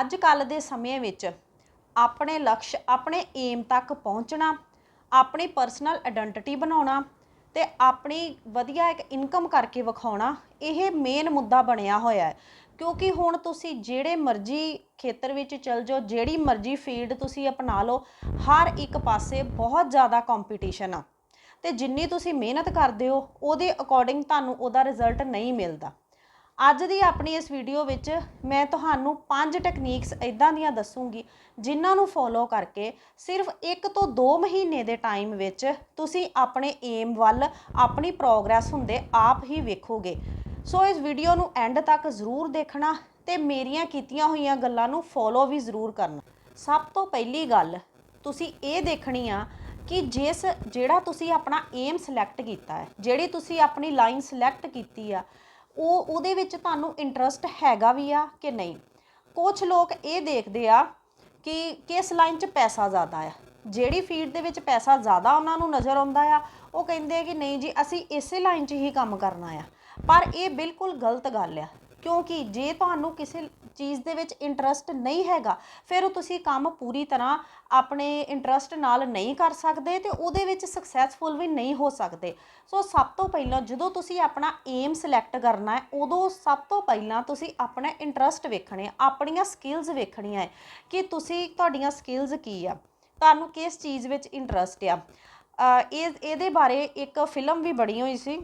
ਅੱਜ ਕੱਲ ਦੇ ਸਮੇਂ ਵਿੱਚ ਆਪਣੇ ਲਕਸ਼, ਆਪਣੇ ਏਮ ਤੱਕ ਪਹੁੰਚਣਾ, ਆਪਣੀ ਪਰਸਨਲ ਆਇਡੈਂਟੀਟੀ ਬਣਾਉਣਾ ਤੇ ਆਪਣੀ ਵਧੀਆ ਇੱਕ ਇਨਕਮ ਕਰਕੇ ਵਿਖਾਉਣਾ, ਇਹ ਮੇਨ ਮੁੱਦਾ ਬਣਿਆ ਹੋਇਆ ਹੈ। ਕਿਉਂਕਿ ਹੁਣ ਤੁਸੀਂ ਜਿਹੜੇ ਮਰਜ਼ੀ ਖੇਤਰ ਵਿੱਚ ਚਲ ਜਾਓ, ਜਿਹੜੀ ਮਰਜ਼ੀ ਫੀਲਡ ਤੁਸੀਂ ਅਪਣਾ ਲਓ, ਹਰ ਇੱਕ ਪਾਸੇ ਬਹੁਤ ਜ਼ਿਆਦਾ ਕੰਪੀਟੀਸ਼ਨ ਆ। ਤੇ ਜਿੰਨੀ ਤੁਸੀਂ ਮਿਹਨਤ ਕਰਦੇ ਹੋ, ਉਹਦੇ ਅਕੋਰਡਿੰਗ ਤੁਹਾਨੂੰ ਉਹਦਾ ਰਿਜ਼ਲਟ ਨਹੀਂ ਮਿਲਦਾ। ਅੱਜ ਦੀ ਆਪਣੀ ਇਸ ਵੀਡੀਓ ਵਿੱਚ ਮੈਂ ਤੁਹਾਨੂੰ ਪੰਜ ਟੈਕਨੀਕਸ ਇਦਾਂ ਦੀਆਂ ਦੱਸੂਗੀ, ਜਿਨ੍ਹਾਂ ਨੂੰ ਫੋਲੋ ਕਰਕੇ ਸਿਰਫ 1 ਤੋਂ 2 ਮਹੀਨੇ ਦੇ ਟਾਈਮ ਵਿੱਚ ਤੁਸੀਂ ਆਪਣੇ ਏਮ ਵੱਲ ਆਪਣੀ ਪ੍ਰੋਗਰੈਸ ਹੁੰਦੇ ਆਪ ਹੀ ਵੇਖੋਗੇ। ਸੋ ਇਸ ਵੀਡੀਓ ਨੂੰ ਐਂਡ ਤੱਕ ਜ਼ਰੂਰ ਦੇਖਣਾ ਤੇ ਮੇਰੀਆਂ ਕੀਤੀਆਂ ਹੋਈਆਂ ਗੱਲਾਂ ਨੂੰ ਫੋਲੋ ਵੀ ਜ਼ਰੂਰ ਕਰਨਾ। ਸਭ ਤੋਂ ਪਹਿਲੀ ਗੱਲ, ਤੁਸੀਂ ਇਹ ਦੇਖਣੀ ਆ ਕਿ ਜਿਸ ਜਿਹੜਾ ਤੁਸੀਂ ਆਪਣਾ ਏਮ ਸਿਲੈਕਟ ਕੀਤਾ ਹੈ, ਜਿਹੜੀ ਤੁਸੀਂ ਆਪਣੀ ਲਾਈਨ ਸਿਲੈਕਟ ਕੀਤੀ ਆ ਉਹ ਉਹਦੇ ਵਿੱਚ ਤੁਹਾਨੂੰ ਇੰਟਰਸਟ ਹੈਗਾ ਵੀ ਆ ਕਿ ਨਹੀਂ? ਕੁਝ ਲੋਕ ਇਹ ਦੇਖਦੇ ਆ ਕਿ ਕਿਸ ਲਾਈਨ 'ਚ ਪੈਸਾ ਜ਼ਿਆਦਾ ਆ। ਜਿਹੜੀ ਫੀਲਡ ਦੇ ਵਿੱਚ ਪੈਸਾ ਜ਼ਿਆਦਾ ਉਹਨਾਂ ਨੂੰ ਨਜ਼ਰ ਆਉਂਦਾ ਆ, ਉਹ ਕਹਿੰਦੇ ਆ ਕਿ ਨਹੀਂ ਜੀ, ਅਸੀਂ ਇਸੇ ਲਾਈਨ 'ਚ ਹੀ ਕੰਮ ਕਰਨਾ ਆ। ਪਰ ਇਹ ਬਿਲਕੁਲ ਗਲਤ ਗੱਲ ਆ। ਕਿਉਂਕਿ ਜੇ ਤੁਹਾਨੂੰ ਕਿਸੇ ਚੀਜ਼ ਦੇ ਵਿੱਚ ਇੰਟਰਸਟ ਨਹੀਂ ਹੈਗਾ, ਫਿਰ ਉਹ ਤੁਸੀਂ ਕੰਮ ਪੂਰੀ ਤਰ੍ਹਾਂ ਆਪਣੇ ਇੰਟਰਸਟ ਨਾਲ ਨਹੀਂ ਕਰ ਸਕਦੇ ਤੇ ਉਹਦੇ ਵਿੱਚ ਸਕਸੈਸਫੁਲ ਵੀ ਨਹੀਂ ਹੋ ਸਕਦੇ। ਸੋ ਸਭ ਤੋਂ ਪਹਿਲਾਂ ਜਦੋਂ ਤੁਸੀਂ ਆਪਣਾ ਏਮ ਸਿਲੈਕਟ ਕਰਨਾ ਹੈ, ਉਦੋਂ ਸਭ ਤੋਂ ਪਹਿਲਾਂ ਤੁਸੀਂ ਆਪਣਾ ਇੰਟਰਸਟ ਵੇਖਣੇ ਆਪਣੀਆਂ ਸਕਿੱਲਸ ਵੇਖਣੀਆਂ ਹੈ ਕਿ ਤੁਸੀਂ ਤੁਹਾਡੀਆਂ ਸਕਿੱਲਸ ਕੀ ਆ, ਤੁਹਾਨੂੰ ਕਿਸ ਚੀਜ਼ ਵਿੱਚ ਇੰਟਰਸਟ ਆ। ਇਹ, ਇਹਦੇ ਬਾਰੇ ਇੱਕ ਫਿਲਮ ਵੀ ਬਣੀ ਹੋਈ ਸੀ।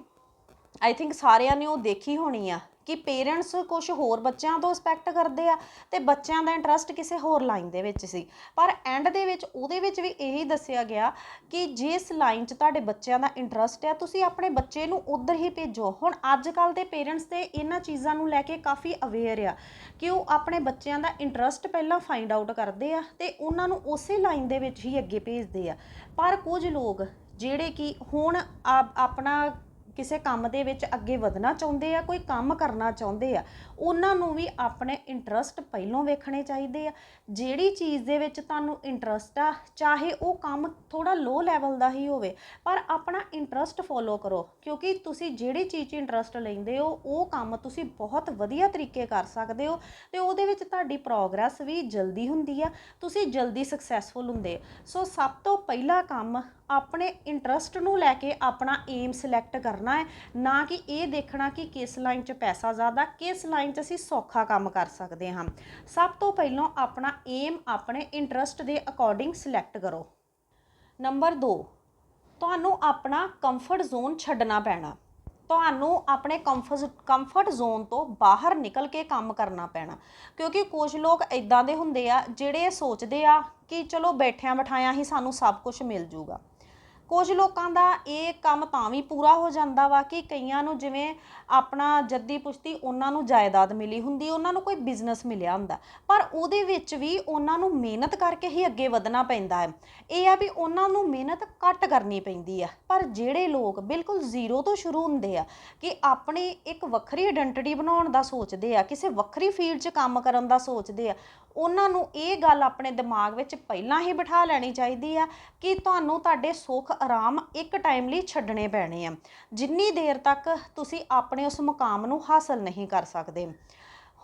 ਆਈ ਥਿੰਕ ਸਾਰਿਆਂ ਨੇ ਉਹ ਦੇਖੀ ਹੋਣੀ ਆ। ਕਿ ਪੇਰੈਂਟਸ ਕੁਝ ਹੋਰ ਬੱਚਿਆਂ ਤੋਂ ਐਕਸਪੈਕਟ ਕਰਦੇ ਆ ਤੇ ਬੱਚਿਆਂ ਦਾ ਇੰਟਰਸਟ ਕਿਸੇ ਹੋਰ ਲਾਈਨ ਦੇ ਵਿੱਚ ਸੀ। ਪਰ ਐਂਡ ਦੇ ਵਿੱਚ ਉਹਦੇ ਵਿੱਚ ਵੀ ਇਹੀ ਦੱਸਿਆ ਗਿਆ ਕਿ ਜਿਸ ਲਾਈਨ 'ਚ ਤੁਹਾਡੇ ਬੱਚਿਆਂ ਦਾ ਇੰਟਰਸਟ ਆ, ਤੁਸੀਂ ਆਪਣੇ ਬੱਚੇ ਨੂੰ ਉਧਰ ਹੀ ਭੇਜੋ। ਹੁਣ ਅੱਜ ਕੱਲ ਦੇ ਪੇਰੈਂਟਸ ਤੇ ਇਹਨਾਂ ਚੀਜ਼ਾਂ ਨੂੰ ਲੈ ਕੇ ਕਾਫੀ ਅਵੇਅਰ ਆ ਕਿ ਉਹ ਆਪਣੇ ਬੱਚਿਆਂ ਦਾ ਇੰਟਰਸਟ ਪਹਿਲਾਂ ਫਾਈਂਡ ਆਊਟ ਕਰਦੇ ਆ ਤੇ ਉਹਨਾਂ ਨੂੰ ਉਸੇ ਲਾਈਨ ਦੇ ਵਿੱਚ ਹੀ ਅੱਗੇ ਭੇਜਦੇ ਆ। ਪਰ ਕੁਝ ਲੋਕ ਜਿਹੜੇ ਕਿ ਹੁਣ ਆ- ਆਪਣਾ ਕਿਸੇ ਕੰਮ ਦੇ ਵਿੱਚ ਅੱਗੇ ਵਧਣਾ ਚਾਹੁੰਦੇ ਆ ਕੋਈ ਕੰਮ ਕਰਨਾ ਚਾਹੁੰਦੇ ਆ ਉਹਨਾਂ ਨੂੰ ਵੀ ਆਪਣੇ ਇੰਟਰਸਟ ਪਹਿਲਾਂ ਵੇਖਣੇ ਚਾਹੀਦੇ ਆ। ਜਿਹੜੀ ਚੀਜ਼ ਦੇ ਵਿੱਚ ਤੁਹਾਨੂੰ ਇੰਟਰਸਟ ਆ, ਚਾਹੇ ਉਹ ਕੰਮ ਥੋੜਾ ਲੋ ਲੈਵਲ ਦਾ ਹੀ ਹੋਵੇ, ਪਰ ਆਪਣਾ ਇੰਟਰਸਟ ਫੋਲੋ ਕਰੋ। ਕਿਉਂਕਿ ਤੁਸੀਂ ਜਿਹੜੀ ਚੀਜ਼ 'ਚ ਇੰਟਰਸਟ ਲੈਂਦੇ ਹੋ, ਉਹ ਕੰਮ ਤੁਸੀਂ ਬਹੁਤ ਵਧੀਆ ਤਰੀਕੇ ਕਰ ਸਕਦੇ ਹੋ ਤੇ ਉਹਦੇ ਵਿੱਚ ਤੁਹਾਡੀ ਪ੍ਰੋਗਰੈਸ ਵੀ ਜਲਦੀ ਹੁੰਦੀ ਆ। ਤੁਸੀਂ ਜਲਦੀ ਸਕਸੈਸਫੁਲ ਹੁੰਦੇ ਸੋ ਸਭ ਤੋਂ ਪਹਿਲਾ ਕੰਮ ਆਪਣੇ ਇੰਟਰਸਟ ਨੂੰ ਲੈ ਕੇ ਆਪਣਾ ਏਮ ਸਿਲੈਕਟ ਕਰਨਾ ਹੈ। ਨਾ ਕਿ ਇਹ ਦੇਖਣਾ ਕਿ ਕਿਸ ਲਾਈਨ 'ਚ ਪੈਸਾ ਜ਼ਿਆਦਾ, ਕਿਸ ਲਾਈਨ 'ਚ ਅਸੀਂ ਸੌਖਾ ਕੰਮ ਕਰ ਸਕਦੇ ਹਾਂ। ਸਭ ਤੋਂ ਪਹਿਲਾਂ ਆਪਣਾ ਏਮ ਆਪਣੇ ਇੰਟਰਸਟ ਦੇ ਅਕੋਰਡਿੰਗ ਸਿਲੈਕਟ ਕਰੋ। ਨੰਬਰ 2 ਤੁਹਾਨੂੰ ਆਪਣਾ ਕੰਫਰਟ ਜ਼ੋਨ ਛੱਡਣਾ ਪੈਣਾ। ਤੁਹਾਨੂੰ ਆਪਣੇ ਕੰਫਰਟ ਕੰਫਰਟ ਜ਼ੋਨ ਤੋਂ ਬਾਹਰ ਨਿਕਲ ਕੇ ਕੰਮ ਕਰਨਾ ਪੈਣਾ। ਕਿਉਂਕਿ ਕੁਝ ਲੋਕ ਇਦਾਂ ਦੇ ਹੁੰਦੇ ਆ, ਜਿਹੜੇ ਸੋਚਦੇ ਆ ਕਿ ਚਲੋ ਬੈਠਿਆਂ ਬਿਠਾਇਆਂ ਹੀ ਸਾਨੂੰ ਸਭ ਕੁਝ ਮਿਲ ਜੂਗਾ। ਕੁਝ ਲੋਕਾਂ ਦਾ ਇਹ ਕੰਮ ਤਾਂ ਵੀ ਪੂਰਾ ਹੋ ਜਾਂਦਾ ਵਾ ਕਿ ਕਈਆਂ ਨੂੰ ਜਿਵੇਂ ਆਪਣਾ ਜੱਦੀ ਪੁਸ਼ਤੀ ਉਹਨਾਂ ਨੂੰ ਜਾਇਦਾਦ ਮਿਲੀ ਹੁੰਦੀ, ਉਹਨਾਂ ਨੂੰ ਕੋਈ ਬਿਜ਼ਨਸ ਮਿਲਿਆ ਹੁੰਦਾ। ਪਰ ਉਹਦੇ ਵਿੱਚ ਵੀ ਉਹਨਾਂ ਨੂੰ ਮਿਹਨਤ ਕਰਕੇ ਹੀ ਅੱਗੇ ਵਧਣਾ ਪੈਂਦਾ ਹੈ। ਇਹ ਆ ਵੀ ਉਹਨਾਂ ਨੂੰ ਮਿਹਨਤ ਘੱਟ ਕਰਨੀ ਪੈਂਦੀ ਆ। ਪਰ ਜਿਹੜੇ ਲੋਕ ਬਿਲਕੁਲ ਜ਼ੀਰੋ ਤੋਂ ਸ਼ੁਰੂ ਹੁੰਦੇ ਆ ਕਿ ਆਪਣੀ ਇੱਕ ਵੱਖਰੀ ਆਇਡੈਂਟੀਟੀ ਬਣਾਉਣ ਦਾ ਸੋਚਦੇ ਆ, ਕਿਸੇ ਵੱਖਰੀ ਫੀਲਡ 'ਚ ਕੰਮ ਕਰਨ ਦਾ ਸੋਚਦੇ ਆ, ਉਹਨਾਂ ਨੂੰ ਇਹ ਗੱਲ ਆਪਣੇ ਦਿਮਾਗ ਵਿੱਚ ਪਹਿਲਾਂ ਹੀ ਬਿਠਾ ਲੈਣੀ ਚਾਹੀਦੀ ਆ ਕਿ ਤੁਹਾਨੂੰ ਤੁਹਾਡੇ ਸੁੱਖ ਆਰਾਮ ਇੱਕ ਟਾਈਮ ਲਈ ਛੱਡਣੇ ਪੈਣੇ ਆ। ਜਿੰਨੀ ਦੇਰ ਤੱਕ ਤੁਸੀਂ ਆਪਣੇ ਉਸ ਮੁਕਾਮ ਨੂੰ ਹਾਸਲ ਨਹੀਂ ਕਰ ਸਕਦੇ।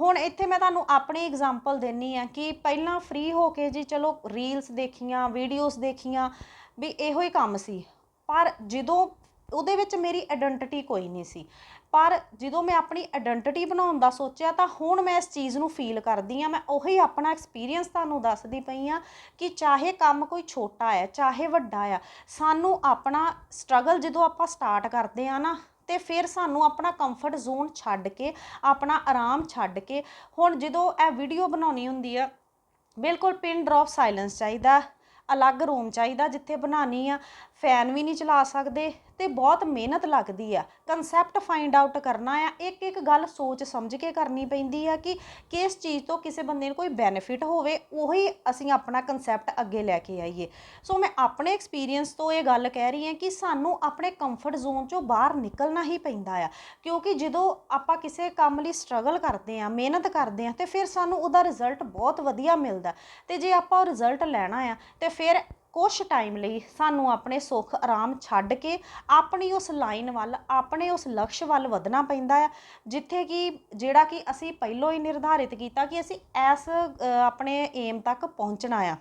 ਹੁਣ ਇੱਥੇ ਮੈਂ ਤੁਹਾਨੂੰ ਆਪਣੀ ਐਗਜ਼ਾਮਪਲ ਦੇਣੀ ਆ ਕਿ ਪਹਿਲਾਂ ਫ੍ਰੀ ਹੋ ਕੇ ਜੀ ਚਲੋ ਰੀਲਸ ਦੇਖੀਆਂ ਵੀਡੀਓਜ਼ ਦੇਖੀਆਂ, ਵੀ ਇਹੋ ਹੀ ਕੰਮ ਸੀ। ਪਰ ਜਦੋਂ ਉਹਦੇ ਵਿੱਚ ਮੇਰੀ ਆਇਡੈਂਟੀਟੀ ਕੋਈ ਨਹੀਂ ਸੀ। ਪਰ ਜਦੋਂ ਮੈਂ ਆਪਣੀ ਆਇਡੈਂਟੀਟੀ ਬਣਾਉਣ ਦਾ ਸੋਚਿਆ ਤਾਂ ਹੁਣ ਮੈਂ ਇਸ ਚੀਜ਼ ਨੂੰ ਫੀਲ ਕਰਦੀ ਆ ਮੈਂ ਉਹੀ ਆਪਣਾ ਐਕਸਪੀਰੀਅੰਸ ਤੁਹਾਨੂੰ ਦੱਸਦੀ ਪਈ ਆ ਕਿ ਚਾਹੇ ਕੰਮ ਕੋਈ ਛੋਟਾ ਹੈ, ਚਾਹੇ ਵੱਡਾ ਆ ਸਾਨੂੰ ਆਪਣਾ ਸਟਰਗਲ ਜਦੋਂ ਆਪਾਂ ਸਟਾਰਟ ਕਰਦੇ ਆ ਨਾ, ਤੇ ਫਿਰ ਸਾਨੂੰ ਆਪਣਾ ਕੰਫਰਟ ਜ਼ੋਨ ਛੱਡ ਕੇ, ਆਪਣਾ ਆਰਾਮ ਛੱਡ ਕੇ, ਹੁਣ ਜਦੋਂ ਇਹ ਵੀਡੀਓ ਬਣਾਉਣੀ ਹੁੰਦੀ ਆ, ਬਿਲਕੁਲ ਪਿਨ ਡ੍ਰੌਪ ਸਾਇਲੈਂਸ ਚਾਹੀਦਾ, ਅਲੱਗ ਰੂਮ ਚਾਹੀਦਾ ਜਿੱਥੇ ਬਣਾਉਣੀ ਆ ਫੈਨ ਵੀ ਨਹੀਂ ਚਲਾ ਸਕਦੇ ਤੇ ਬਹੁਤ ਮਿਹਨਤ ਲੱਗਦੀ ਆ। ਕਨਸੈਪਟ ਫਾਈਂਡ ਆਊਟ ਕਰਨਾ ਆ ਇੱਕ ਇੱਕ ਗੱਲ ਸੋਚ ਸਮਝ ਕੇ ਕਰਨੀ ਪੈਂਦੀ ਆ ਕਿ ਕਿਸ ਚੀਜ਼ ਤੋਂ ਕਿਸੇ ਬੰਦੇ ਨੂੰ ਕੋਈ ਬੈਨੀਫਿਟ ਹੋਵੇ, ਉਹੀ ਅਸੀਂ ਆਪਣਾ ਕਨਸੈਪਟ ਅੱਗੇ ਲੈ ਕੇ ਆਈਏ। ਸੋ ਮੈਂ ਆਪਣੇ ਐਕਸਪੀਰੀਅੰਸ ਤੋਂ ਇਹ ਗੱਲ ਕਹਿ ਰਹੀ ਹਾਂ ਕਿ ਸਾਨੂੰ ਆਪਣੇ ਕੰਫਰਟ ਜ਼ੋਨ ਚੋਂ ਬਾਹਰ ਨਿਕਲਣਾ ਹੀ ਪੈਂਦਾ ਆ। ਕਿਉਂਕਿ ਜਦੋਂ ਆਪਾਂ ਕਿਸੇ ਕੰਮ ਲਈ ਸਟਰਗਲ ਕਰਦੇ ਆ, ਮਿਹਨਤ ਕਰਦੇ ਆ, ਤੇ ਫਿਰ ਸਾਨੂੰ ਉਹਦਾ ਰਿਜ਼ਲਟ ਬਹੁਤ ਵਧੀਆ ਮਿਲਦਾ। ਤੇ ਜੇ ਆਪਾਂ ਉਹ ਰਿਜ਼ਲਟ ਲੈਣਾ ਆ, ਤੇ ਫਿਰ ਕੁਝ ਟਾਈਮ ਲਈ ਸਾਨੂੰ ਆਪਣੇ ਸੁੱਖ, ਆਰਾਮ ਛੱਡ ਕੇ ਆਪਣੀ ਉਸ ਲਾਈਨ ਵੱਲ, ਆਪਣੇ ਉਸ ਲਕਸ਼ ਵੱਲ ਵਧਣਾ ਪੈਂਦਾ ਆ, ਜਿੱਥੇ ਕਿ ਜਿਹੜਾ ਕਿ ਅਸੀਂ ਪਹਿਲਾਂ ਹੀ ਨਿਰਧਾਰਿਤ ਕੀਤਾ ਕਿ ਅਸੀਂ ਇਸ ਆਪਣੇ ਏਮ ਤੱਕ ਪਹੁੰਚਣਾ ਆ।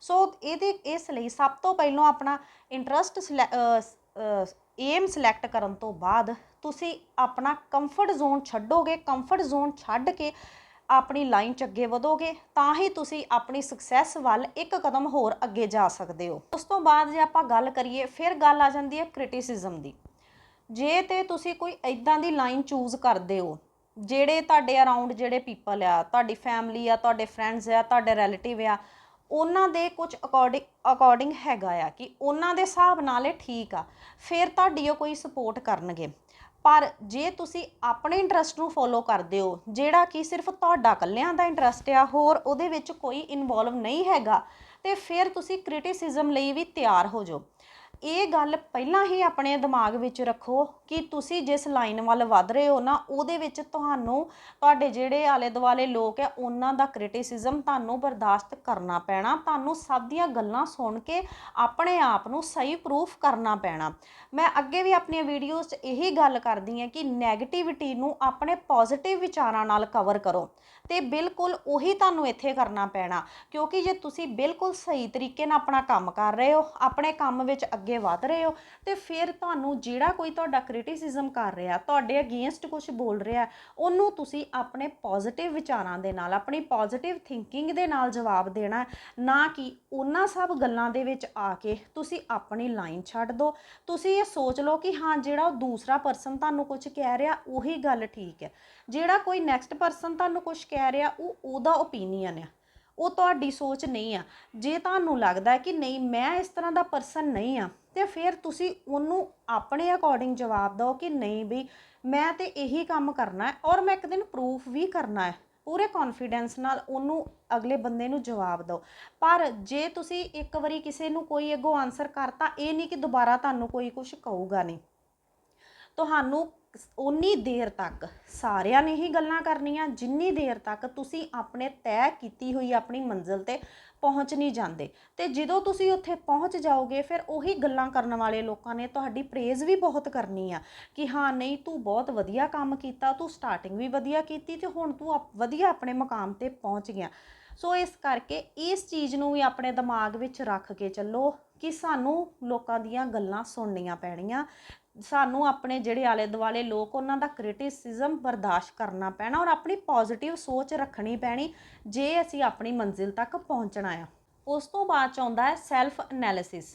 ਸੋ ਇਹਦੇ, ਇਸ ਲਈ ਸਭ ਤੋਂ ਪਹਿਲਾਂ ਆਪਣਾ ਇੰਟਰਸਟ ਏਮ ਸਿਲੈਕਟ ਕਰਨ ਤੋਂ ਬਾਅਦ ਤੁਸੀਂ ਆਪਣਾ ਕੰਫਰਟ ਜ਼ੋਨ ਛੱਡੋਗੇ ਕੰਫਰਟ ਜ਼ੋਨ ਛੱਡ ਕੇ ਆਪਣੀ ਲਾਈਨ 'ਚ ਅੱਗੇ ਵਧੋਗੇ, ਤਾਂ ਹੀ ਤੁਸੀਂ ਆਪਣੀ ਸਕਸੈਸ ਵੱਲ ਇੱਕ ਕਦਮ ਹੋਰ ਅੱਗੇ ਜਾ ਸਕਦੇ ਹੋ। ਉਸ ਤੋਂ ਬਾਅਦ ਜੇ ਆਪਾਂ ਗੱਲ ਕਰੀਏ, ਫਿਰ ਗੱਲ ਆ ਜਾਂਦੀ ਹੈ ਕ੍ਰਿਟਿਸਿਜ਼ਮ ਦੀ। ਜੇ ਤੇ ਤੁਸੀਂ ਕੋਈ ਇਦਾਂ ਦੀ ਲਾਈਨ ਚੂਜ਼ ਕਰਦੇ ਹੋ, ਜਿਹੜੇ ਤੁਹਾਡੇ ਅਰਾਊਂਡ ਜਿਹੜੇ ਪੀਪਲ ਆ, ਤੁਹਾਡੀ ਫੈਮਿਲੀ ਆ, ਤੁਹਾਡੇ ਫਰੈਂਡਸ ਆ, ਤੁਹਾਡੇ ਰਿਲੇਟਿਵ ਆ, ਉਹਨਾਂ ਦੇ ਕੁਝ ਅਕੋਰਡਿੰਗ ਅਕੋਰਡਿੰਗ ਹੈਗਾ ਆ ਕਿ ਉਹਨਾਂ ਦੇ ਹਿਸਾਬ ਨਾਲ ਇਹ ਠੀਕ ਆ, ਫਿਰ ਤੁਹਾਡੀ ਉਹ ਕੋਈ ਸਪੋਰਟ ਕਰਨਗੇ। ਪਰ ਜੇ ਤੁਸੀਂ ਆਪਣੇ ਇੰਟਰਸਟ ਨੂੰ ਫੋਲੋ ਕਰਦੇ ਹੋ, ਜਿਹੜਾ ਕਿ ਸਿਰਫ ਤੁਹਾਡਾ ਇਕੱਲਿਆਂ ਦਾ ਇੰਟਰਸਟ ਆ, ਹੋਰ ਉਹਦੇ ਵਿੱਚ ਕੋਈ ਇਨਵੋਲਵ ਨਹੀਂ ਹੈਗਾ, ਤੇ ਫਿਰ ਤੁਸੀਂ ਕ੍ਰਿਟਿਸਿਜ਼ਮ ਲਈ ਵੀ ਤਿਆਰ ਹੋ ਜਾਓ। ਇਹ ਗੱਲ ਪਹਿਲਾਂ ਹੀ ਆਪਣੇ ਦਿਮਾਗ ਵਿੱਚ ਰੱਖੋ ਕਿ ਤੁਸੀਂ ਜਿਸ ਲਾਈਨ ਵੱਲ ਵੱਧ ਰਹੇ ਹੋ ਨਾ, ਉਹਦੇ ਵਿੱਚ ਤੁਹਾਨੂੰ ਤੁਹਾਡੇ ਜਿਹੜੇ ਆਲੇ ਦੁਆਲੇ ਲੋਕ ਹੈ, ਉਹਨਾਂ ਦਾ ਕ੍ਰਿਟਿਸਿਜ਼ਮ ਤੁਹਾਨੂੰ ਬਰਦਾਸ਼ਤ ਕਰਨਾ ਪੈਣਾ। ਤੁਹਾਨੂੰ ਸਭ ਦੀਆਂ ਗੱਲਾਂ ਸੁਣ ਕੇ ਆਪਣੇ ਆਪ ਨੂੰ ਸਹੀ ਪ੍ਰੂਫ ਕਰਨਾ ਪੈਣਾ। ਮੈਂ ਅੱਗੇ ਵੀ ਆਪਣੀਆਂ ਵੀਡੀਓਜ਼ 'ਚ ਇਹੀ ਗੱਲ ਕਰਦੀ ਹਾਂ ਕਿ 네ਗੇਟਿਵਿਟੀ ਨੂੰ ਆਪਣੇ ਪੋਜ਼ਿਟਿਵ ਵਿਚਾਰਾਂ ਨਾਲ ਕਵਰ ਕਰੋ ਤੇ ਬਿਲਕੁਲ ਉਹੀ ਤੁਹਾਨੂੰ ਇੱਥੇ ਕਰਨਾ ਪੈਣਾ। ਕਿਉਂਕਿ ਜੇ ਤੁਸੀਂ ਬਿਲਕੁਲ ਸਹੀ ਤਰੀਕੇ ਨਾਲ ਆਪਣਾ ਕੰਮ ਕਰ ਰਹੇ ਹੋ, ਆਪਣੇ ਕੰਮ ਵਿੱਚ ਅੱਗੇ ਵਧ ਰਹੇ ਹੋ ਤੇ ਫਿਰ ਤੁਹਾਨੂੰ ਜਿਹੜਾ ਕੋਈ ਤੁਹਾਡਾ ਕ੍ਰਿਟਿਸਿਜ਼ਮ ਕਰ ਰਿਹਾ, ਤੁਹਾਡੇ ਅਗੇਂਸਟ ਕੁਝ ਬੋਲ ਰਿਹਾ, ਉਹਨੂੰ ਤੁਸੀਂ ਆਪਣੇ ਪੋਜ਼ਿਟਿਵ ਵਿਚਾਰਾਂ ਦੇ ਨਾਲ, ਆਪਣੀ ਪੋਜ਼ਿਟਿਵ ਥਿੰਕਿੰਗ ਦੇ ਨਾਲ ਜਵਾਬ ਦੇਣਾ ਨਾ ਕਿ ਉਹਨਾਂ ਸਭ ਗੱਲਾਂ ਦੇ ਵਿੱਚ ਆ ਕੇ ਤੁਸੀਂ ਆਪਣੀ ਲਾਈਨ ਛੱਡ ਦਿਓ। ਤੁਸੀਂ ਇਹ ਸੋਚ ਲਓ ਕਿ ਹਾਂ, ਜਿਹੜਾ ਉਹ ਦੂਸਰਾ ਪਰਸਨ ਤੁਹਾਨੂੰ ਕੁਝ ਕਹਿ ਰਿਹਾ, ਉਹੀ ਗੱਲ ਠੀਕ ਹੈ। ਜਿਹੜਾ ਕੋਈ ਨੈਕਸਟ ਪਰਸਨ ਤੁਹਾਨੂੰ ਕੁਝ ਕਹਿ ਰਿਹਾ, ਉਹ ਉਹਦਾ ਓਪੀਨੀਅਨ ਹੈ। ਉਹ ਤੁਹਾਡੀ ਸੋਚ ਨਹੀਂ ਆ। ਜੇ ਤੁਹਾਨੂੰ ਲੱਗਦਾ ਕਿ ਨਹੀਂ, ਮੈਂ ਇਸ ਤਰ੍ਹਾਂ ਦਾ ਪਰਸਨ ਨਹੀਂ ਆ, ਤੇ ਫਿਰ ਤੁਸੀਂ ਉਹਨੂੰ ਆਪਣੇ ਅਕੋਰਡਿੰਗ ਜਵਾਬ ਦਿਓ ਕਿ ਨਹੀਂ ਵੀ ਮੈਂ ਤੇ ਇਹੀ ਕੰਮ ਕਰਨਾ ਹੈ ਔਰ ਮੈਂ ਇੱਕ ਦਿਨ ਪ੍ਰੂਫ ਵੀ ਕਰਨਾ ਹੈ। ਪੂਰੇ ਕੌਨਫੀਡੈਂਸ ਨਾਲ ਉਹਨੂੰ ਅਗਲੇ ਬੰਦੇ ਨੂੰ ਜਵਾਬ ਦਿਓ। ਪਰ ਜੇ ਤੁਸੀਂ ਇੱਕ ਵਾਰੀ ਕਿਸੇ ਨੂੰ ਕੋਈ ਅੱਗੋਂ ਆਨਸਰ ਕਰਤਾ, ਇਹ ਨਹੀਂ ਕਿ ਦੁਬਾਰਾ ਤੁਹਾਨੂੰ ਕੋਈ ਕੁਝ ਕਹੂਗਾ ਨਹੀਂ। ਤੁਹਾਨੂੰ ਉਨੀ ਦੇਰ ਤੱਕ ਸਾਰਿਆਂ ਨੇ ਹੀ ਗੱਲਾਂ ਕਰਨੀਆਂ, ਜਿੰਨੀ ਦੇਰ ਤੱਕ ਤੁਸੀਂ ਆਪਣੇ ਤੈਅ ਕੀਤੀ ਹੋਈ ਆਪਣੀ ਮੰਜ਼ਿਲ ਤੇ ਪਹੁੰਚ ਨਹੀਂ ਜਾਂਦੇ। ਤੇ ਜਦੋਂ ਤੁਸੀਂ ਉੱਥੇ ਪਹੁੰਚ ਜਾਓਗੇ, ਫਿਰ ਉਹੀ ਗੱਲਾਂ ਕਰਨ ਵਾਲੇ ਲੋਕਾਂ ਨੇ ਤੁਹਾਡੀ ਪ੍ਰੇਜ਼ ਵੀ ਬਹੁਤ ਕਰਨੀ ਆ ਕਿ ਹਾਂ, ਨਹੀਂ, ਤੂੰ ਬਹੁਤ ਵਧੀਆ ਕੰਮ ਕੀਤਾ, ਤੂੰ ਸਟਾਰਟਿੰਗ ਵੀ ਵਧੀਆ ਕੀਤੀ ਤੇ ਹੁਣ ਤੂੰ ਆਪ- ਵਧੀਆ ਆਪਣੇ ਮਕਾਮ ਤੇ ਪਹੁੰਚ ਗਿਆ। ਸੋ ਇਸ ਕਰਕੇ ਇਸ ਚੀਜ਼ ਨੂੰ ਵੀ ਆਪਣੇ ਦਿਮਾਗ ਵਿੱਚ ਰੱਖ ਕੇ ਚੱਲੋ। ਕਿ ਸਾਨੂੰ ਲੋਕਾਂ ਦੀਆਂ ਗੱਲਾਂ ਸੁਣਨੀਆਂ ਪੈਣੀਆਂ। ਸਾਨੂੰ ਆਪਣੇ ਜਿਹੜੇ ਆਲੇ ਦੁਆਲੇ ਲੋਕ, ਉਹਨਾਂ ਦਾ ਕ੍ਰਿਟਿਸਿਜ਼ਮ ਬਰਦਾਸ਼ਤ ਕਰਨਾ ਪੈਣਾ ਔਰ ਆਪਣੀ ਪੋਜ਼ਿਟਿਵ ਸੋਚ ਰੱਖਣੀ ਪੈਣੀ, ਜੇ ਅਸੀਂ ਆਪਣੀ ਮੰਜ਼ਿਲ ਤੱਕ ਪਹੁੰਚਣਾ ਆ। ਉਸ ਤੋਂ ਬਾਅਦ ਚ ਆਉਂਦਾ ਹੈ ਸੈਲਫ ਐਨਾਲਿਸਿਸ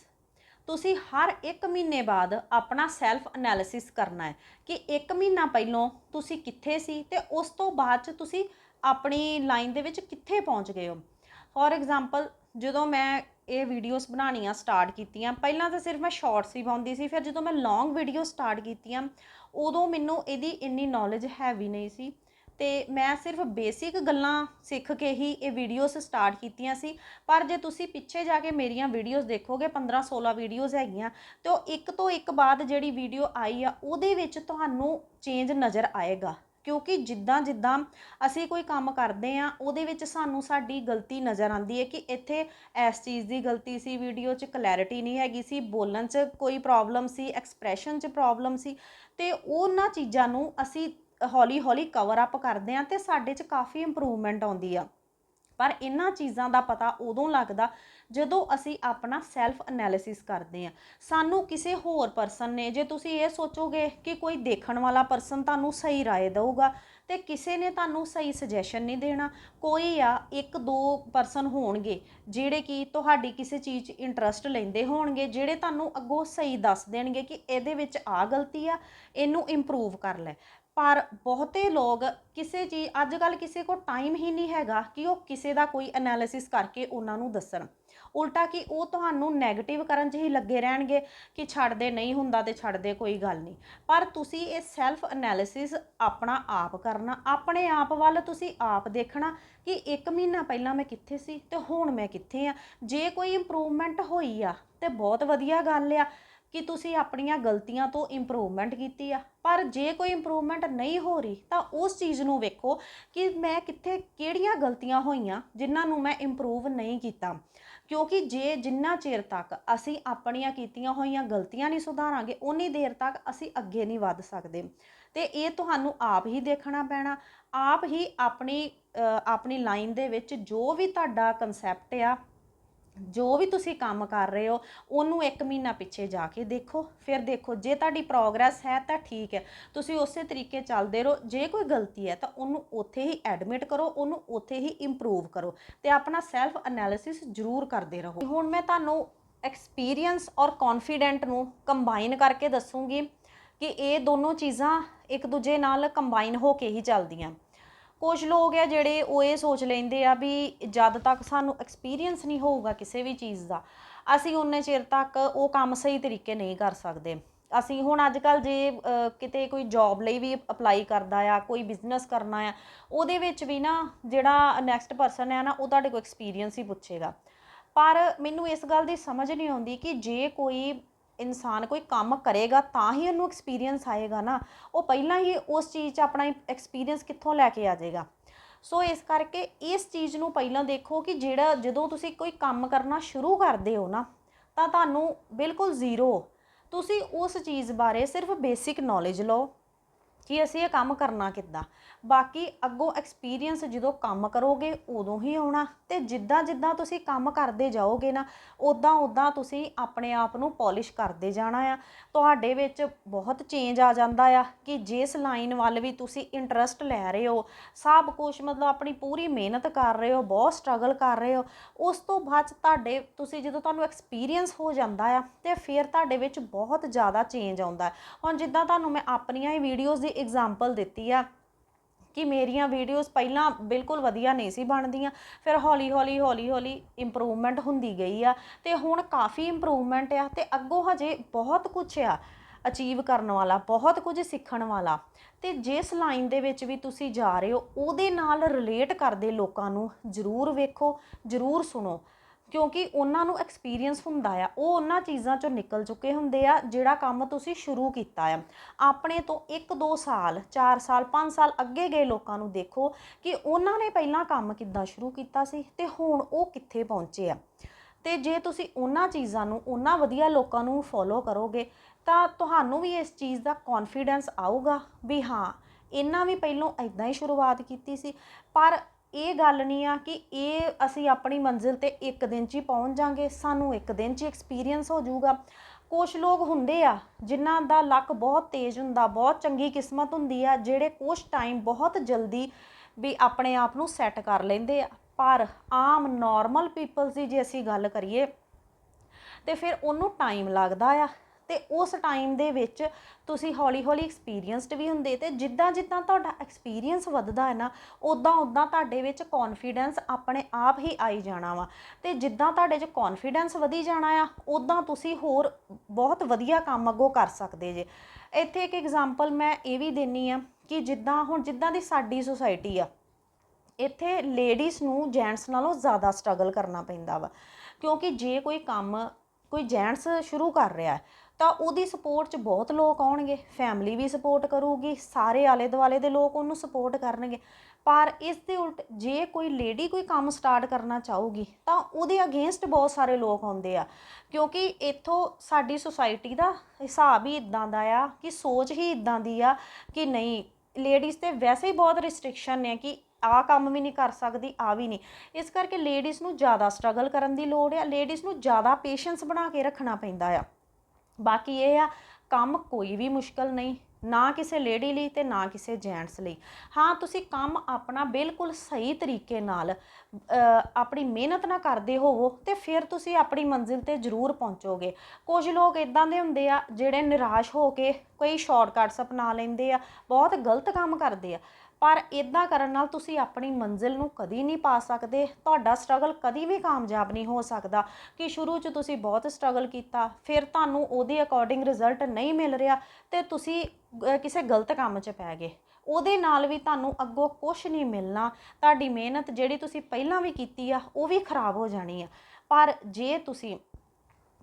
ਤੁਸੀਂ ਹਰ 1 ਮਹੀਨੇ ਬਾਅਦ ਆਪਣਾ ਸੈਲਫ ਐਨਾਲਿਸਿਸ ਕਰਨਾ ਹੈ ਕਿ 1 ਮਹੀਨਾ ਪਹਿਲਾਂ ਤੁਸੀਂ ਕਿੱਥੇ ਸੀ ਤੇ ਉਸ ਤੋਂ ਬਾਅਦ ਚ ਤੁਸੀਂ ਆਪਣੀ ਲਾਈਨ ਦੇ ਵਿੱਚ ਕਿੱਥੇ ਪਹੁੰਚ ਗਏ ਹੋ। ਫੋਰ ਐਗਜ਼ਾਮਪਲ ਜਦੋਂ ਮੈਂ ਇਹ ਵੀਡੀਓਜ਼ ਬਣਾਉਣੀਆਂ ਸਟਾਰਟ ਕੀਤੀਆਂ। ਪਹਿਲਾਂ ਤਾਂ ਸਿਰਫ ਮੈਂ ਸ਼ਾਰਟਸ ਹੀ ਪਾਉਂਦੀ ਸੀ, ਫਿਰ ਜਦੋਂ ਮੈਂ ਲੌਂਗ ਵੀਡੀਓ ਸਟਾਰਟ ਕੀਤੀਆਂ, ਉਦੋਂ ਮੈਨੂੰ ਇਹਦੀ ਇੰਨੀ ਨੌਲੇਜ ਹੈਵੀ ਨਹੀਂ ਸੀ। ਤੇ ਮੈਂ ਸਿਰਫ ਬੇਸਿਕ ਗੱਲਾਂ ਸਿੱਖ ਕੇ ਹੀ ਇਹ ਵੀਡੀਓਜ਼ ਸਟਾਰਟ ਕੀਤੀਆਂ ਸੀ। ਪਰ ਜੇ ਤੁਸੀਂ ਪਿੱਛੇ ਜਾ ਕੇ ਮੇਰੀਆਂ ਵੀਡੀਓਜ਼ ਦੇਖੋਗੇ 15 16 ਵੀਡੀਓਜ਼ ਹੈਗੀਆਂ, ਤੇ ਉਹ ਇੱਕ ਤੋਂ ਇੱਕ ਬਾਅਦ ਜਿਹੜੀ ਵੀਡੀਓ ਆਈ ਆ, ਉਹਦੇ ਵਿੱਚ ਤੁਹਾਨੂੰ ਚੇਂਜ ਨਜ਼ਰ ਆਏਗਾ। ਕਿਉਂਕਿ ਜਿੱਦਾਂ ਜਿੱਦਾਂ ਅਸੀਂ ਕੋਈ ਕੰਮ ਕਰਦੇ ਆ ਉਹਦੇ ਵਿੱਚ ਸਾਨੂੰ ਸਾਡੀ ਗਲਤੀ ਨਜ਼ਰ ਆਉਂਦੀ ਹੈ ਕਿ ਇੱਥੇ ਇਸ ਚੀਜ਼ ਦੀ ਗਲਤੀ ਸੀ, ਵੀਡੀਓ 'ਚ ਕਲੈਰਿਟੀ ਨਹੀਂ ਹੈਗੀ ਸੀ, ਬੋਲਣ 'ਚ ਕੋਈ ਪ੍ਰੋਬਲਮ ਸੀ ਐਕਸਪ੍ਰੈਸ਼ਨ 'ਚ ਪ੍ਰੋਬਲਮ ਸੀ ਤੇ ਉਹਨਾਂ ਚੀਜ਼ਾਂ ਨੂੰ ਅਸੀਂ ਹੌਲੀ ਹੌਲੀ ਕਵਰ ਅਪ ਕਰਦੇ ਆ ਤੇ ਸਾਡੇ 'ਚ ਕਾਫੀ ਇੰਪਰੂਵਮੈਂਟ ਆਉਂਦੀ ਆ। ਪਰ ਇਹਨਾਂ ਚੀਜ਼ਾਂ ਦਾ ਪਤਾ ਉਦੋਂ ਲੱਗਦਾ ਜਦੋਂ ਅਸੀਂ ਆਪਣਾ ਸੈਲਫ ਐਨਾਲਿਸਿਸ ਕਰਦੇ ਆ ਸਾਨੂੰ ਕਿਸੇ ਹੋਰ ਪਰਸਨ ਨੇ, ਜੇ ਤੁਸੀਂ ਇਹ ਸੋਚੋਗੇ ਕਿ ਕੋਈ ਦੇਖਣ ਵਾਲਾ ਪਰਸਨ ਤੁਹਾਨੂੰ ਸਹੀ ਰਾਏ ਦੇਊਗਾ, ਤੇ ਕਿਸੇ ਨੇ ਤੁਹਾਨੂੰ ਸਹੀ ਸੁਜੈਸ਼ਨ ਨਹੀਂ ਦੇਣਾ, ਕੋਈ ਆ ਇੱਕ ਦੋ ਪਰਸਨ ਹੋਣਗੇ, ਜਿਹੜੇ ਕਿ ਤੁਹਾਡੀ ਕਿਸੇ ਚੀਜ਼ 'ਚ ਇੰਟਰਸਟ ਲੈਂਦੇ ਹੋਣਗੇ, ਜਿਹੜੇ ਤੁਹਾਨੂੰ ਅੱਗੋਂ ਸਹੀ ਦੱਸ ਦੇਣਗੇ ਕਿ ਇਹਦੇ ਵਿੱਚ ਆ ਗਲਤੀ ਆ, ਇਹਨੂੰ ਇੰਪਰੂਵ ਕਰ ਲੈ। ਪਰ ਬਹੁਤੇ ਲੋਕ ਕਿਸੇ ਚੀਜ਼, ਅੱਜ ਕੱਲ ਕਿਸੇ ਕੋਲ ਟਾਈਮ ਹੀ ਨਹੀਂ ਹੈਗਾ ਕਿ ਉਹ ਕਿਸੇ ਦਾ ਕੋਈ ਐਨਾਲਿਸਿਸ ਕਰਕੇ ਉਹਨਾਂ ਨੂੰ ਦੱਸਣ। ਉਲਟਾ ਕਿ ਉਹ ਤੁਹਾਨੂੰ 네ਗੇਟਿਵ ਕਰਨ 'ਚ ਹੀ ਲੱਗੇ ਰਹਿਣਗੇ ਕਿ ਛੱਡਦੇ ਨਹੀਂ ਹੁੰਦਾ ਤੇ ਛੱਡਦੇ ਕੋਈ ਗੱਲ ਨਹੀਂ। ਪਰ ਤੁਸੀਂ ਇਹ ਸੈਲਫ ਐਨਾਲਿਸਿਸ ਆਪਣਾ ਆਪ ਕਰਨਾ, ਆਪਣੇ ਆਪ ਵੱਲ ਤੁਸੀਂ ਆਪ ਦੇਖਣਾ ਕਿ ਇੱਕ ਮਹੀਨਾ ਪਹਿਲਾਂ ਮੈਂ ਕਿੱਥੇ ਸੀ ਤੇ ਹੁਣ ਮੈਂ ਕਿੱਥੇ ਆ। ਜੇ ਕੋਈ ਇੰਪਰੂਵਮੈਂਟ ਹੋਈ ਆ ਤੇ ਬਹੁਤ ਵਧੀਆ ਗੱਲ ਆ ਕਿ ਤੁਸੀਂ ਆਪਣੀਆਂ ਗਲਤੀਆਂ ਤੋਂ ਇੰਪਰੂਵਮੈਂਟ ਕੀਤੀ ਆ। ਪਰ ਜੇ ਕੋਈ ਇੰਪਰੂਵਮੈਂਟ ਨਹੀਂ ਹੋ ਰਹੀ ਤਾਂ ਉਸ ਚੀਜ਼ ਨੂੰ ਵੇਖੋ ਕਿ ਮੈਂ ਕਿੱਥੇ ਕਿਹੜੀਆਂ ਗਲਤੀਆਂ ਹੋਈਆਂ ਜਿਨ੍ਹਾਂ ਨੂੰ ਮੈਂ ਇੰਪਰੂਵ ਨਹੀਂ ਕੀਤਾ। ਕਿਉਂਕਿ ਜੇ ਜਿੰਨਾ ਚਿਰ ਤੱਕ ਅਸੀਂ ਆਪਣੀਆਂ ਕੀਤੀਆਂ ਹੋਈਆਂ ਗਲਤੀਆਂ ਨਹੀਂ ਸੁਧਾਰਾਂਗੇ ਉਨੀ ਦੇਰ ਤੱਕ ਅਸੀਂ ਅੱਗੇ ਨਹੀਂ ਵੱਧ ਸਕਦੇ। ਤੇ ਇਹ ਤੁਹਾਨੂੰ ਆਪ ਹੀ ਦੇਖਣਾ ਪੈਣਾ। ਆਪ ਹੀ ਆਪਣੀ ਆਪਣੀ ਲਾਈਨ ਦੇ ਵਿੱਚ ਜੋ ਵੀ ਤੁਹਾਡਾ ਕਨਸੈਪਟ ਆ ਜੋ ਵੀ ਤੁਸੀਂ ਕੰਮ ਕਰ ਰਹੇ ਹੋ, ਉਹਨੂੰ 1 ਮਹੀਨਾ ਪਿੱਛੇ ਜਾ ਕੇ ਦੇਖੋ, ਫਿਰ ਦੇਖੋ, ਜੇ ਤੁਹਾਡੀ ਪ੍ਰੋਗਰੈਸ ਹੈ ਤਾਂ ਠੀਕ ਹੈ। ਤੁਸੀਂ ਉਸੇ ਤਰੀਕੇ ਚੱਲਦੇ ਰਹੋ, ਜੇ ਕੋਈ ਗਲਤੀ ਹੈ ਤਾਂ ਉਹਨੂੰ ਉੱਥੇ ਹੀ ਐਡਮਿਟ ਕਰੋ, ਉਹਨੂੰ ਉੱਥੇ ਹੀ ਇੰਪਰੂਵ ਕਰੋ ਤੇ ਆਪਣਾ ਸੈਲਫ ਐਨਾਲਿਸਿਸ ਜ਼ਰੂਰ ਕਰਦੇ ਰਹੋ। ਹੁਣ ਮੈਂ ਤੁਹਾਨੂੰ ਐਕਸਪੀਰੀਅੰਸ ਔਰ ਕੌਨਫੀਡੈਂਟ ਨੂੰ ਕੰਬਾਈਨ ਕਰਕੇ ਦੱਸੂਗੀ ਕਿ ਇਹ ਦੋਨੋਂ ਚੀਜ਼ਾਂ ਇੱਕ ਦੂਜੇ ਨਾਲ ਕੰਬਾਈਨ ਹੋ ਕੇ ਹੀ ਚੱਲਦੀਆਂ। ਕੁਝ ਲੋਕ ਆ ਜਿਹੜੇ ਉਹ ਇਹ ਸੋਚ ਲੈਂਦੇ ਆ ਵੀ ਜਦ ਤੱਕ ਸਾਨੂੰ ਐਕਸਪੀਰੀਅੰਸ ਨਹੀਂ ਹੋਊਗਾ ਕਿਸੇ ਵੀ ਚੀਜ਼ ਦਾ, ਅਸੀਂ ਉਨੇ ਚਿਰ ਤੱਕ ਉਹ ਕੰਮ ਸਹੀ ਤਰੀਕੇ ਨਹੀਂ ਕਰ ਸਕਦੇ। ਅਸੀਂ ਹੁਣ ਅੱਜ ਕੱਲ ਜੇ ਕਿਤੇ ਕੋਈ ਜੌਬ ਲਈ ਵੀ ਅਪਲਾਈ ਕਰਦਾ ਆ, ਕੋਈ ਬਿਜ਼ਨਸ ਕਰਨਾ ਆ, ਉਹਦੇ ਵਿੱਚ ਵੀ ਨਾ ਜਿਹੜਾ ਨੈਕਸਟ ਪਰਸਨ ਆ ਨਾ, ਉਹ ਤੁਹਾਡੇ ਕੋਲ ਐਕਸਪੀਰੀਅੰਸ ਹੀ ਪੁੱਛੇਗਾ। ਪਰ ਮੈਨੂੰ ਇਸ ਗੱਲ ਦੀ ਸਮਝ ਨਹੀਂ ਆਉਂਦੀ ਕਿ ਜੇ ਕੋਈ ਇਨਸਾਨ ਕੋਈ ਕੰਮ ਕਰੇਗਾ ਤਾਂ ਹੀ ਉਹਨੂੰ ਐਕਸਪੀਰੀਅੰਸ ਆਏਗਾ ਨਾ। ਉਹ ਪਹਿਲਾਂ ਹੀ ਉਸ ਚੀਜ਼ 'ਚ ਆਪਣਾ ਐਕਸਪੀਰੀਅੰਸ ਕਿੱਥੋਂ ਲੈ ਕੇ ਆ ਜਾਏਗਾ। ਸੋ ਇਸ ਕਰਕੇ ਇਸ ਚੀਜ਼ ਨੂੰ ਪਹਿਲਾਂ ਦੇਖੋ ਕਿ ਜਿਹੜਾ ਜਦੋਂ ਤੁਸੀਂ ਕੋਈ ਕੰਮ ਕਰਨਾ ਸ਼ੁਰੂ ਕਰਦੇ ਹੋ ਨਾ, ਤਾਂ ਤੁਹਾਨੂੰ ਬਿਲਕੁਲ ਜ਼ੀਰੋ। ਤੁਸੀਂ ਉਸ ਚੀਜ਼ ਬਾਰੇ ਸਿਰਫ ਬੇਸਿਕ ਨੌਲੇਜ ਲਓ ਕਿ ਅਸੀਂ ਇਹ ਕੰਮ ਕਰਨਾ ਕਿੱਦਾਂ। ਬਾਕੀ ਅੱਗੋਂ ਐਕਸਪੀਰੀਅੰਸ ਜਦੋਂ ਕੰਮ ਕਰੋਗੇ, ਉਦੋਂ ਹੀ ਆਉਣਾ। ਤੇ ਜਿੱਦਾਂ ਜਿੱਦਾਂ ਤੁਸੀਂ ਕੰਮ ਕਰਦੇ ਜਾਓਗੇ ਨਾ ਉਦਾਂ ਉਦਾਂ ਤੁਸੀਂ ਆਪਣੇ ਆਪ ਨੂੰ ਪਾਲਿਸ਼ ਕਰਦੇ ਜਾਣਾ ਆ। ਤੁਹਾਡੇ ਵਿੱਚ ਬਹੁਤ ਚੇਂਜ ਆ ਜਾਂਦਾ ਆ ਕਿ ਜਿਸ ਲਾਈਨ ਵੱਲ ਵੀ ਤੁਸੀਂ ਇੰਟਰਸਟ ਲੈ ਰਹੇ ਹੋ, ਸਭ ਕੁਝ ਮਤਲਬ ਆਪਣੀ ਪੂਰੀ ਮਿਹਨਤ ਕਰ ਰਹੇ ਹੋ, ਬਹੁਤ ਸਟਰਗਲ ਕਰ ਰਹੇ ਹੋ, ਉਸ ਤੋਂ ਬਾਅਦ 'ਚ ਤੁਹਾਡੇ, ਤੁਸੀਂ ਜਦੋਂ ਤੁਹਾਨੂੰ ਐਕਸਪੀਰੀਅੰਸ ਹੋ ਜਾਂਦਾ ਆ, ਤੇ ਫਿਰ ਤੁਹਾਡੇ ਵਿੱਚ ਬਹੁਤ ਜ਼ਿਆਦਾ ਚੇਂਜ ਆਉਂਦਾ। ਹੁਣ ਜਿੱਦਾਂ ਤੁਹਾਨੂੰ ਮੈਂ ਆਪਣੀਆਂ ਹੀ ਵੀਡੀਓਜ਼ ਦੀ ਐਗਜ਼ਾਮਪਲ ਦਿੱਤੀ ਆ ਕਿ ਮੇਰੀਆਂ ਵੀਡੀਓਜ਼ ਪਹਿਲਾਂ ਬਿਲਕੁਲ ਵਧੀਆ ਨਹੀਂ ਸੀ ਬਣਦੀਆਂ। ਫਿਰ ਹੌਲੀ ਹੌਲੀ ਹੌਲੀ ਹੌਲੀ ਇੰਪਰੂਵਮੈਂਟ ਹੁੰਦੀ ਗਈ ਆ ਤੇ ਹੁਣ ਕਾਫੀ ਇੰਪਰੂਵਮੈਂਟ ਆ ਤੇ ਅੱਗੋਂ ਹਜੇ ਬਹੁਤ ਕੁਝ ਆ ਅਚੀਵ ਕਰਨ ਵਾਲਾ, ਬਹੁਤ ਕੁਝ ਸਿੱਖਣ ਵਾਲਾ। ਤੇ ਜਿਸ ਲਾਈਨ ਦੇ ਵਿੱਚ ਵੀ ਤੁਸੀਂ ਜਾ ਰਹੇ ਹੋ, ਉਹਦੇ ਨਾਲ ਰਿਲੇਟ ਕਰਦੇ ਲੋਕਾਂ ਨੂੰ ਜ਼ਰੂਰ ਵੇਖੋ, ਜ਼ਰੂਰ ਸੁਣੋ। ਕਿਉਂਕਿ ਉਹਨਾਂ ਨੂੰ ਐਕਸਪੀਰੀਅੰਸ ਹੁੰਦਾ ਆ, ਉਹ ਉਹਨਾਂ ਚੀਜ਼ਾਂ ਚੋਂ ਨਿਕਲ ਚੁੱਕੇ ਹੁੰਦੇ ਆ, ਜਿਹੜਾ ਕੰਮ ਤੁਸੀਂ ਸ਼ੁਰੂ ਕੀਤਾ ਆ। ਆਪਣੇ ਤੋਂ 1-2 ਸਾਲ 4 ਸਾਲ 5 ਸਾਲ ਅੱਗੇ ਗਏ ਲੋਕਾਂ ਨੂੰ ਦੇਖੋ ਕਿ ਉਹਨਾਂ ਨੇ ਪਹਿਲਾਂ ਕੰਮ ਕਿੱਦਾਂ ਸ਼ੁਰੂ ਕੀਤਾ ਸੀ ਤੇ ਹੁਣ ਉਹ ਕਿੱਥੇ ਪਹੁੰਚੇ ਆ। ਤੇ ਜੇ ਤੁਸੀਂ ਉਹਨਾਂ ਚੀਜ਼ਾਂ ਨੂੰ, ਉਹਨਾਂ ਵਧੀਆ ਲੋਕਾਂ ਨੂੰ ਫੋਲੋ ਕਰੋਗੇ, ਤਾਂ ਤੁਹਾਨੂੰ ਵੀ ਇਸ ਚੀਜ਼ ਦਾ ਕੌਨਫੀਡੈਂਸ ਆਊਗਾ ਵੀ ਹਾਂ, ਇਹਨਾਂ ਵੀ ਪਹਿਲਾਂ ਇਦਾਂ ਹੀ ਸ਼ੁਰੂਆਤ ਕੀਤੀ ਸੀ। ਪਰ ਇਹ ਗੱਲ ਨਹੀਂ ਆ ਕਿ ਇਹ ਅਸੀਂ ਆਪਣੀ ਮੰਜ਼ਿਲ ਤੇ ਇੱਕ ਦਿਨ 'ਚ ਹੀ ਪਹੁੰਚ ਜਾਾਂਗੇ, ਸਾਨੂੰ ਇੱਕ ਦਿਨ 'ਚ ਐਕਸਪੀਰੀਅੰਸ ਹੋ ਜਾਊਗਾ। ਕੁਝ ਲੋਕ ਹੁੰਦੇ ਆ, ਜਿਨ੍ਹਾਂ ਦਾ ਲੱਕ ਬਹੁਤ ਤੇਜ਼ ਹੁੰਦਾ, ਬਹੁਤ ਚੰਗੀ ਕਿਸਮਤ ਹੁੰਦੀ ਆ, ਜਿਹੜੇ ਕੁਝ ਟਾਈਮ ਬਹੁਤ ਜਲਦੀ ਵੀ ਆਪਣੇ ਆਪ ਨੂੰ ਸੈੱਟ ਕਰ ਲੈਂਦੇ ਆ। ਪਰ ਆਮ ਨਾਰਮਲ ਪੀਪਲਸ ਦੀ ਜੇ ਅਸੀਂ ਗੱਲ ਕਰੀਏ, ਤੇ ਫਿਰ ਉਹਨੂੰ ਟਾਈਮ ਲੱਗਦਾ ਆ। ਤੇ ਉਸ ਟਾਈਮ ਦੇ ਵਿੱਚ ਤੁਸੀਂ ਹੌਲੀ ਹੌਲੀ ਐਕਸਪੀਰੀਅੰਸਡ ਵੀ ਹੁੰਦੇ ਤੇ ਜਿੱਦਾਂ ਜਿੱਦਾਂ ਤੁਹਾਡਾ ਐਕਸਪੀਰੀਅੰਸ ਵੱਧਦਾ ਹੈ ਨਾ ਉਦਾਂ ਉਦਾਂ ਤੁਹਾਡੇ ਵਿੱਚ ਕੌਨਫੀਡੈਂਸ ਆਪਣੇ ਆਪ ਹੀ ਆਈ ਜਾਣਾ ਵਾ। ਤੇ ਜਿੱਦਾਂ ਤੁਹਾਡੇ 'ਚ ਕੌਨਫੀਡੈਂਸ ਵਧੀ ਜਾਣਾ ਆ ਉਦਾਂ ਤੁਸੀਂ ਹੋਰ ਬਹੁਤ ਵਧੀਆ ਕੰਮ ਅੱਗੋਂ ਕਰ ਸਕਦੇ ਜੇ। ਇੱਥੇ ਇੱਕ ਐਗਜ਼ਾਮਪਲ ਮੈਂ ਇਹ ਵੀ ਦੇਣੀ ਆ ਕਿ ਜਿੱਦਾਂ ਹੁਣ ਜਿੱਦਾਂ ਦੀ ਸਾਡੀ ਸੁਸਾਇਟੀ ਆ, ਇੱਥੇ ਲੇਡੀਜ਼ ਨੂੰ ਜੈਂਟਸ ਨਾਲੋਂ ਜ਼ਿਆਦਾ ਸਟਰਗਲ ਕਰਨਾ ਪੈਂਦਾ ਵਾ। ਕਿਉਂਕਿ ਜੇ ਕੋਈ ਕੰਮ, ਕੋਈ ਜੈਂਟਸ ਸ਼ੁਰੂ ਕਰ ਰਿਹਾ ਹੈ ਤਾਂ ਉਹਦੀ ਸਪੋਰਟ 'ਚ ਬਹੁਤ ਲੋਕ ਆਉਣਗੇ ਫੈਮਿਲੀ ਵੀ ਸਪੋਰਟ ਕਰੂਗੀ, ਸਾਰੇ ਆਲੇ ਦੁਆਲੇ ਦੇ ਲੋਕ ਉਹਨੂੰ ਸਪੋਰਟ ਕਰਨਗੇ। ਪਰ ਇਸ ਦੇ ਉਲਟ ਜੇ ਕੋਈ ਲੇਡੀ ਕੋਈ ਕੰਮ ਸਟਾਰਟ ਕਰਨਾ ਚਾਹੂਗੀ, ਤਾਂ ਉਹਦੇ ਅਗੇਂਸਟ ਬਹੁਤ ਸਾਰੇ ਲੋਕ ਆਉਂਦੇ ਆ। ਕਿਉਂਕਿ ਇੱਥੋਂ ਸਾਡੀ ਸੁਸਾਇਟੀ ਦਾ ਹਿਸਾਬ ਹੀ ਇਦਾਂ ਦਾ ਆ ਕਿ ਸੋਚ ਹੀ ਇਦਾਂ ਦੀ ਆ ਕਿ ਨਹੀਂ ਲੇਡੀਜ਼ ਤੇ ਵੈਸੇ ਹੀ ਬਹੁਤ ਰਿਸਟ੍ਰਿਕਸ਼ਨ ਨੇ ਕਿ ਆ ਕੰਮ ਵੀ ਨਹੀਂ ਕਰ ਸਕਦੀ ਆ ਵੀ ਨਹੀਂ। ਇਸ ਕਰਕੇ ਲੇਡੀਜ਼ ਨੂੰ ਜ਼ਿਆਦਾ ਸਟਰਗਲ ਕਰਨ ਦੀ ਲੋੜ ਆ ਲੇਡੀਜ਼ ਨੂੰ ਜ਼ਿਆਦਾ ਪੇਸ਼ੈਂਸ ਬਣਾ ਕੇ ਰੱਖਣਾ ਪੈਂਦਾ ਆ। ਬਾਕੀ ਇਹ ਆ, ਕੰਮ ਕੋਈ ਵੀ ਮੁਸ਼ਕਲ ਨਹੀਂ, ਨਾ ਕਿਸੇ ਲੇਡੀ ਲਈ ਤੇ ਨਾ ਕਿਸੇ ਜੈਂਟਸ ਲਈ। ਹਾਂ, ਤੁਸੀਂ ਕੰਮ ਆਪਣਾ ਬਿਲਕੁਲ ਸਹੀ ਤਰੀਕੇ ਨਾਲ ਆਪਣੀ ਮਿਹਨਤ ਨਾਲ ਕਰਦੇ ਹੋਵੋ ਤੇ ਫਿਰ ਤੁਸੀਂ ਆਪਣੀ ਮੰਜ਼ਿਲ ਤੇ ਜ਼ਰੂਰ ਪਹੁੰਚੋਗੇ। ਕੁਝ ਲੋਕ ਇਦਾਂ ਦੇ ਹੁੰਦੇ ਆ, ਜਿਹੜੇ ਨਿਰਾਸ਼ ਹੋ ਕੇ ਕਈ ਸ਼ਾਰਟਕਟਸ ਅਪਣਾ ਲੈਂਦੇ ਆ, ਬਹੁਤ ਗਲਤ ਕੰਮ ਕਰਦੇ ਆ। ਪਰ ਇਦਾਂ ਕਰਨ ਨਾਲ ਤੁਸੀਂ ਆਪਣੀ ਮੰਜ਼ਿਲ ਨੂੰ ਕਦੀ ਨਹੀਂ ਪਾ ਸਕਦੇ, ਤੁਹਾਡਾ ਸਟਰਗਲ ਕਦੀ ਵੀ ਕਾਮਯਾਬ ਨਹੀਂ ਹੋ ਸਕਦਾ। ਕਿ ਸ਼ੁਰੂ 'ਚ ਤੁਸੀਂ ਬਹੁਤ ਸਟਰਗਲ ਕੀਤਾ, ਫਿਰ ਤੁਹਾਨੂੰ ਉਹਦੇ ਅਕੋਰਡਿੰਗ ਰਿਜ਼ਲਟ ਨਹੀਂ ਮਿਲ ਰਿਹਾ ਤੇ ਤੁਸੀਂ ਕਿਸੇ ਗਲਤ ਕੰਮ 'ਚ ਪੈ ਗਏ। ਉਹਦੇ ਨਾਲ ਵੀ ਤੁਹਾਨੂੰ ਅੱਗੋਂ ਕੁਝ ਨਹੀਂ ਮਿਲਣਾ। ਤੁਹਾਡੀ ਮਿਹਨਤ ਜਿਹੜੀ ਤੁਸੀਂ ਪਹਿਲਾਂ ਵੀ ਕੀਤੀ ਆ, ਉਹ ਵੀ ਖਰਾਬ ਹੋ ਜਾਣੀ ਆ। ਪਰ ਜੇ ਤੁਸੀਂ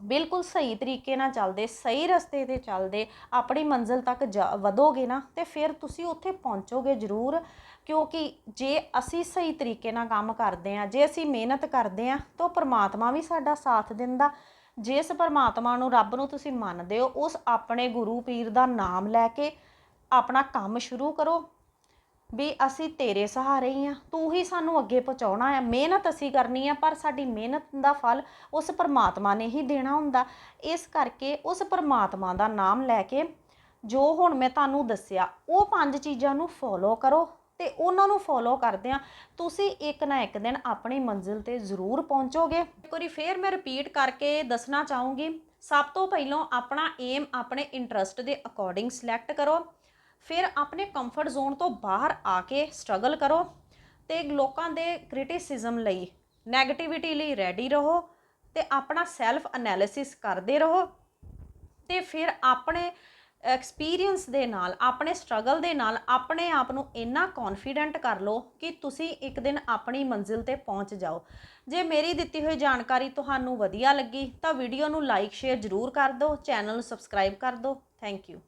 ਬਿਲਕੁਲ ਸਹੀ ਤਰੀਕੇ ਨਾਲ ਚੱਲਦੇ, ਸਹੀ ਰਸਤੇ ਤੇ ਚੱਲਦੇ, ਆਪਣੀ ਮੰਜ਼ਿਲ ਤੱਕ ਜਾ- ਵਧੋਗੇ ਨਾ, ਤੇ ਫਿਰ ਤੁਸੀਂ ਉੱਥੇ ਪਹੁੰਚੋਗੇ ਜ਼ਰੂਰ। ਕਿਉਂਕਿ ਜੇ ਅਸੀਂ ਸਹੀ ਤਰੀਕੇ ਨਾਲ ਕੰਮ ਕਰਦੇ ਆ ਜੇ ਅਸੀਂ ਮਿਹਨਤ ਕਰਦੇ ਆ ਤਾਂ ਪਰਮਾਤਮਾ ਵੀ ਸਾਡਾ ਸਾਥ ਦਿੰਦਾ। ਜਿਸ ਪਰਮਾਤਮਾ ਨੂੰ ਰੱਬ ਨੂੰ ਤੁਸੀਂ ਮੰਨਦੇ ਹੋ, ਉਸ ਆਪਣੇ ਗੁਰੂ ਪੀਰ ਦਾ ਨਾਮ ਲੈ ਕੇ ਆਪਣਾ ਕੰਮ ਸ਼ੁਰੂ ਕਰੋ। ਵੀ ਅਸੀਂ ਤੇਰੇ ਸਹਾਰੇ ਹੀ ਆ, ਤੂੰ ਹੀ ਸਾਨੂੰ ਅੱਗੇ ਪਹੁੰਚਾਉਣਾ ਆ। ਮਿਹਨਤ ਅਸੀਂ ਕਰਨੀ ਆ, ਪਰ ਸਾਡੀ ਮਿਹਨਤ ਦਾ ਫਲ ਉਸ ਪਰਮਾਤਮਾ ਨੇ ਹੀ ਦੇਣਾ ਹੁੰਦਾ। ਇਸ ਕਰਕੇ ਉਸ ਪਰਮਾਤਮਾ ਦਾ ਨਾਮ ਲੈ ਕੇ ਜੋ ਹੁਣ ਮੈਂ ਤੁਹਾਨੂੰ ਦੱਸਿਆ, ਉਹ ਪੰਜ ਚੀਜ਼ਾਂ ਨੂੰ ਫੋਲੋ ਕਰੋ ਤੇ ਉਹਨਾਂ ਨੂੰ ਫੋਲੋ ਕਰਦਿਆਂ ਤੁਸੀਂ ਇੱਕ ਨਾ ਇੱਕ ਦਿਨ ਆਪਣੀ ਮੰਜ਼ਿਲ ਤੇ ਜ਼ਰੂਰ ਪਹੁੰਚੋਗੇ। ਇੱਕ ਵਾਰੀ ਫੇਰ ਮੈਂ ਰਿਪੀਟ ਕਰਕੇ ਦੱਸਣਾ ਚਾਹੂੰਗੀ, ਸਭ ਤੋਂ ਪਹਿਲਾਂ ਆਪਣਾ ਏਮ ਆਪਣੇ ਇੰਟਰਸਟ ਦੇ ਅਕੋਰਡਿੰਗ ਸਿਲੈਕਟ ਕਰੋ। ਫਿਰ ਆਪਣੇ ਕੰਫਰਟ ਜ਼ੋਨ ਤੋਂ ਬਾਹਰ ਆ ਕੇ ਸਟਰਗਲ ਕਰੋ ਤੇ ਲੋਕਾਂ ਦੇ ਕ੍ਰਿਟਿਸਿਜ਼ਮ ਲਈ 네ਗੇਟਿਵਿਟੀ ਲਈ ਰੈਡੀ ਰਹੋ ਤੇ ਆਪਣਾ ਸੈਲਫ ਐਨਾਲਿਸਿਸ ਕਰਦੇ ਰਹੋ ਤੇ ਫਿਰ ਆਪਣੇ ਐਕਸਪੀਰੀਅੰਸ ਦੇ ਨਾਲ, ਆਪਣੇ ਸਟਰਗਲ ਦੇ ਨਾਲ ਆਪਣੇ ਆਪ ਨੂੰ ਇੰਨਾ ਕੌਨਫੀਡੈਂਟ ਕਰ ਲਓ ਕਿ ਤੁਸੀਂ ਇੱਕ ਦਿਨ ਆਪਣੀ ਮੰਜ਼ਿਲ ਤੇ ਪਹੁੰਚ ਜਾਓ। ਜੇ ਮੇਰੀ ਦਿੱਤੀ ਹੋਈ ਜਾਣਕਾਰੀ ਤੁਹਾਨੂੰ ਵਧੀਆ ਲੱਗੀ ਤਾਂ ਵੀਡੀਓ ਨੂੰ ਲਾਈਕ ਸ਼ੇਅਰ ਜ਼ਰੂਰ ਕਰ ਦਿਓ ਚੈਨਲ ਨੂੰ ਸਬਸਕ੍ਰਾਈਬ ਕਰ ਦਿਓ। Thank you